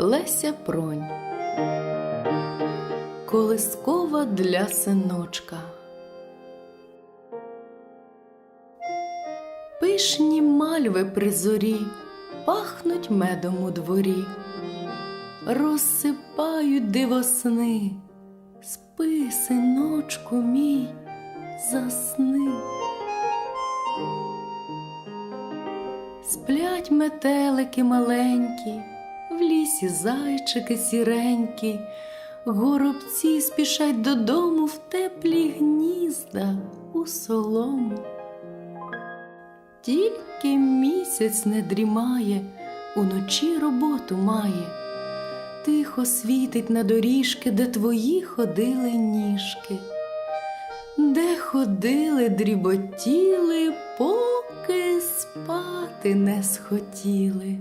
Леся Пронь Колискова для синочка. Пишні мальви при зорі пахнуть медом у дворі, розсипають дивосни, спи, синочку мій, засни. Сплять метелики маленькі, в лісі зайчики сіренькі, горобці спішать додому в теплі гнізда у солому. Тільки місяць не дрімає, уночі роботу має, тихо світить на доріжки, де твої ходили ніжки, де ходили, дріботіли, поки спати не схотіли.